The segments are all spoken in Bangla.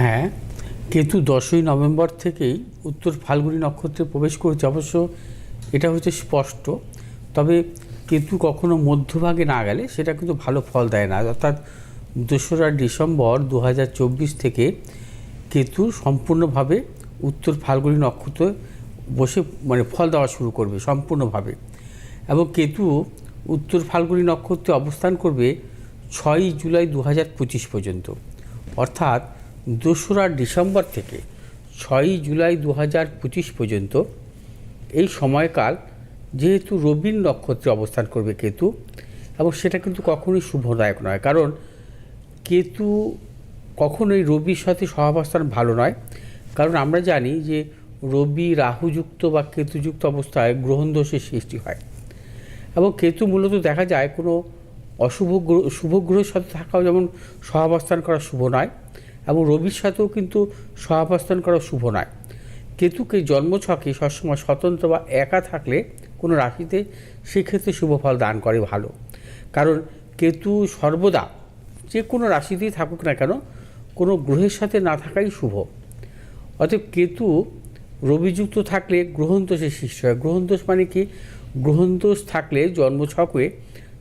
হ্যাঁ কেতু দশই নভেম্বর থেকেই উত্তর ফাল্গুনী নক্ষত্রে প্রবেশ করেছে। অবশ্য এটা হচ্ছে স্পষ্ট, তবে কেতু কখনো মধ্যভাগে না গেলে সেটা কিন্তু ভালো ফল দেয় না। অর্থাৎ দোসরা ডিসেম্বর দু হাজার চব্বিশ থেকে কেতু সম্পূর্ণভাবে উত্তর ফাল্গুনী নক্ষত্রে বসে মানে ফল দেওয়া শুরু করবে সম্পূর্ণভাবে। এবং কেতু উত্তর ফাল্গুনী নক্ষত্রে অবস্থান করবে ছয়ই জুলাই দু পর্যন্ত। অর্থাৎ দোসরা ডিসেম্বর থেকে ছয়ই জুলাই দু পঁচিশ পর্যন্ত এই সময়কাল যেহেতু রবির নক্ষত্রে অবস্থান করবে কেতু, এবং সেটা কিন্তু কখনোই শুভদায়ক নয়। কারণ কেতু কখনোই রবির সাথে সহাবস্থান ভালো নয়। কারণ আমরা জানি যে রবি রাহুযুক্ত বা কেতুযুক্ত অবস্থায় গ্রহণ দোষের সৃষ্টি হয়। এবং কেতু মূলত দেখা যায় কোনো অশুভ গ্রহ, শুভ গ্রহের সাথে থাকাও যেমন সহাবস্থান করা শুভ নয় এবং রবির সাথেও কিন্তু সহাবস্থান করা শুভ নয়। কেতুকে জন্মছকে সবসময় স্বতন্ত্র বা একা থাকলে কোনো রাশিতে সেক্ষেত্রে শুভ ফল দান করে ভালো। কারণ কেতু সর্বদা যে কোনো রাশিতেই থাকুক না কেন, কোনো গ্রহের সাথে না থাকাই শুভ। অতএব কেতু রবিযুক্ত থাকলে গ্রহণ দোষের সৃষ্টি হয়। গ্রহণ দোষ মানে কি? গ্রহণ দোষ থাকলে জন্মছকে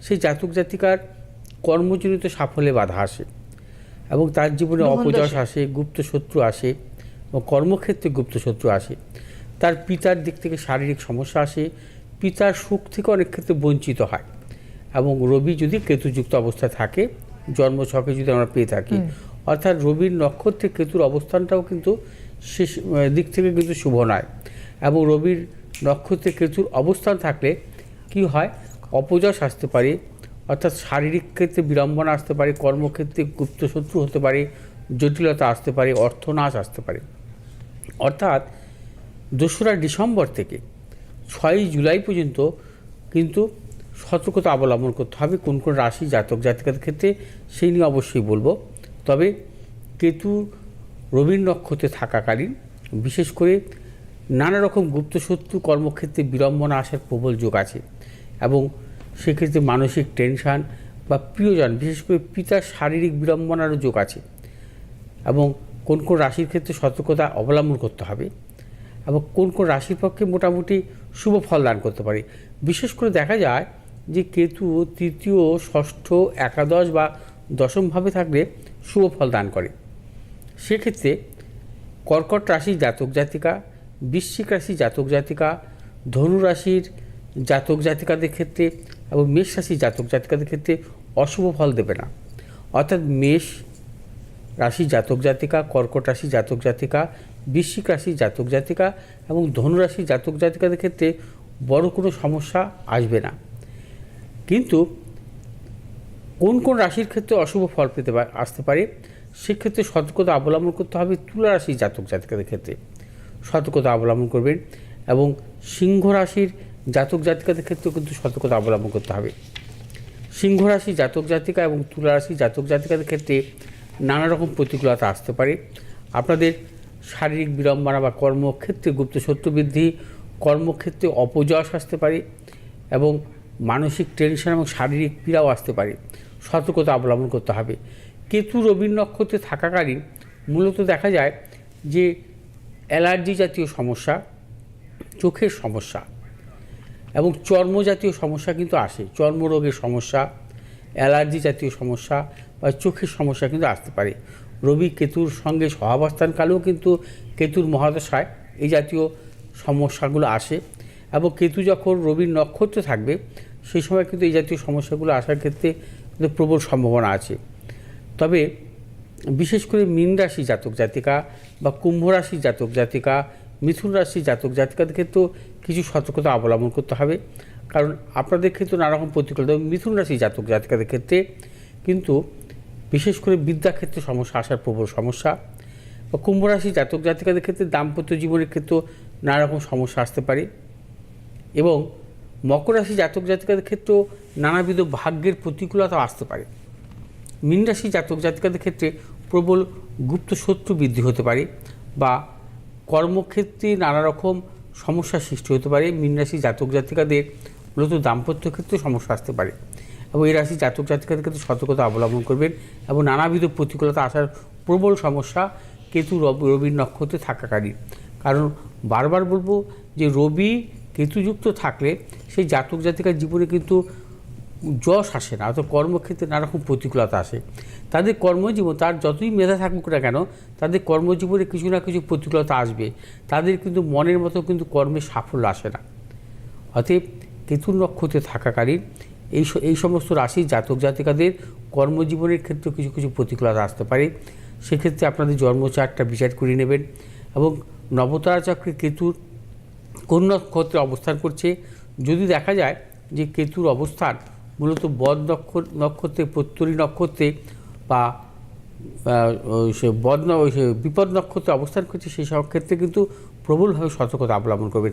সেই জাতক জাতিকার কর্মজনিত সাফল্যে বাধা আসে। এবং তার জীবনে অপযশ আসে গুপ্ত শত্রু আসে এবং কর্মক্ষেত্রে গুপ্ত শত্রু আসে। তার পিতার দিক থেকে শারীরিক সমস্যা আসে পিতার সুখ থেকে অনেক ক্ষেত্রে বঞ্চিত হয় এবং রবি যদি কেতুযুক্ত অবস্থায় থাকে জন্মছকে যদি আমরা পেয়ে থাকি অর্থাৎ রবির নক্ষত্রে কেতুর অবস্থানটাও কিন্তু শেষ দিক থেকে কিন্তু শুভ নয় এবং রবির নক্ষত্রে কেতুর অবস্থান থাকলে কি হয়? অপযশ আসতে পারে অর্থাৎ শারীরিক ক্ষেত্রে বিড়ম্বনা আসতে পারে, কর্মক্ষেত্রে গুপ্তশত্রু হতে পারে, জটিলতা আসতে পারে, অর্থনাশ আসতে পারে। অর্থাৎ দোসরা ডিসেম্বর থেকে ছয়ই জুলাই পর্যন্ত কিন্তু সতর্কতা অবলম্বন করতে হবে কোন কোন রাশি, জাতক, জাতিকাদের ক্ষেত্রে, সেই নিয়ে অবশ্যই বলব। তবে কেতু রবীন নক্ষত্রে থাকাকালীন বিশেষ করে নানা রকম গুপ্তশত্রু কর্মক্ষেত্রে বিড়ম্বনা আসার প্রবল যোগ আছে এবং সেক্ষেত্রে মানসিক টেনশান বা প্রিয়জন, বিশেষ করে পিতার শারীরিক বিড়ম্বনারও যোগ আছে এবং কোন কোন রাশির ক্ষেত্রে সতর্কতা অবলম্বন করতে হবে এবং কোন কোন রাশির পক্ষে মোটামুটি শুভ ফল দান করতে পারে। বিশেষ করে দেখা যায় যে কেতু তৃতীয়, ষষ্ঠ, একাদশ বা দশমভাবে থাকলে শুভ ফল দান করে। সেক্ষেত্রে কর্কট রাশির জাতক জাতিকা, বৃশ্চিক রাশির জাতক জাতিকা, ধনু রাশির জাতক জাতিকাদের ক্ষেত্রে এবং মেষ রাশির জাতক জাতিকাদের ক্ষেত্রে অশুভ ফল দেবে না। অর্থাৎ মেষ রাশি জাতক জাতিকা, কর্কট রাশি জাতক জাতিকা, বৃশ্চিক রাশি জাতক জাতিকা এবং ধনুরাশি জাতক জাতিকাদের ক্ষেত্রে বড় কোনো সমস্যা আসবে না। কিন্তু কোন কোন রাশির ক্ষেত্রে অশুভ ফল পেতে আসতে পারে, সেক্ষেত্রে সতর্কতা অবলম্বন করতে হবে তুলা রাশির জাতক জাতিকাদের ক্ষেত্রে। সতর্কতা অবলম্বন করবেন এবং সিংহ রাশির জাতক জাতিকাদের ক্ষেত্রেও কিন্তু সতর্কতা অবলম্বন করতে হবে। সিংহ রাশি জাতক জাতিকা এবং তুলা রাশি জাতক জাতিকাদের ক্ষেত্রে নানা রকম প্রতিকূলতা আসতে পারে। আপনাদের শারীরিক বিড়ম্বনা বা কর্মক্ষেত্রে গুপ্ত শত্রু বৃদ্ধি, কর্মক্ষেত্রে অপযশ আসতে পারে এবং মানসিক টেনশন এবং শারীরিক পীড়াও আসতে পারে। সতর্কতা অবলম্বন করতে হবে। কেতু রবীন নক্ষত্রে থাকাকালীন মূলত দেখা যায় যে অ্যালার্জি জাতীয় সমস্যা, চোখের সমস্যা এবং চর্মজাতীয় সমস্যা কিন্তু আসে। চর্মরোগের সমস্যা, অ্যালার্জি জাতীয় সমস্যা বা চোখের সমস্যা কিন্তু আসতে পারে। রবি কেতুর সঙ্গে সহাবস্থানকালেও কিন্তু কেতুর মহাদশায় এই জাতীয় সমস্যাগুলো আসে এবং কেতু যখন রবির নক্ষত্রে থাকবে, সেই সময় কিন্তু এই জাতীয় সমস্যাগুলো আসার ক্ষেত্রে কিন্তু প্রবল সম্ভাবনা আছে। তবে বিশেষ করে মীন রাশি জাতক জাতিকা বা কুম্ভ রাশি জাতক জাতিকা মিথুন রাশি জাতক জাতিকাদের ক্ষেত্রেও কিছু সতর্কতা অবলম্বন করতে হবে। কারণ আপনাদের ক্ষেত্রে নানা রকম প্রতিকূলতা মিথুন রাশি জাতক জাতিকাদের ক্ষেত্রে কিন্তু বিশেষ করে বিদ্যাক্ষেত্রে সমস্যা আসার প্রবল সমস্যা বা কুম্ভ রাশি জাতক জাতিকাদের ক্ষেত্রে দাম্পত্য জীবনের ক্ষেত্রেও নানারকম সমস্যা আসতে পারে এবং মকর রাশি জাতক জাতিকাদের ক্ষেত্রেও নানাবিধ ভাগ্যের প্রতিকূলতা আসতে পারে। মীন রাশি জাতক জাতিকাদের ক্ষেত্রে প্রবল গুপ্ত শত্রু বৃদ্ধি হতে পারে বা কর্মক্ষেত্রে নানা রকম সমস্যার সৃষ্টি হতে পারে। মীন রাশি জাতক জাতিকাদের মূলত দাম্পত্য ক্ষেত্রে সমস্যা আসতে পারে এবং এই রাশি জাতক জাতিকাদের ক্ষেত্রে সতর্কতা অবলম্বন করবেন এবং নানাবিধ প্রতিকূলতা আসার প্রবল সমস্যা কেতু রবির নক্ষত্রে থাকাকালীন। কারণ বারবার বলব যে রবি কেতুযুক্ত থাকলে সেই জাতক জাতিকার জীবনে কিন্তু যশ আসে না, অর্থাৎ কর্মক্ষেত্রে নানা রকম প্রতিকূলতা আসে। তাদের কর্মজীবন, তার যতই মেধা থাকুক না কেন, তাদের কর্মজীবনে কিছু না কিছু প্রতিকূলতা আসবে। তাদের কিন্তু মনের মতো কিন্তু কর্মে সাফল্য আসে না। অতএব কেতুর নক্ষত্রে থাকাকালীন এই এই সমস্ত রাশি, জাতক জাতিকাদের কর্মজীবনের ক্ষেত্রে কিছু কিছু প্রতিকূলতা আসতে পারে। সেক্ষেত্রে আপনাদের জন্মচারটা বিচার করে নেবেন এবং নবতারা চক্রে কেতুর কোন নক্ষত্রে অবস্থান করছে, যদি দেখা যায় যে কেতুর অবস্থান মূলত বদ নক্ষ- নক্ষত্রে প্রত্যরী নক্ষত্রে বা সে বদ বিপদ নক্ষত্রে অবস্থান করছে, সেই সব ক্ষেত্রে কিন্তু প্রবলভাবে সতর্কতা অবলম্বন করবেন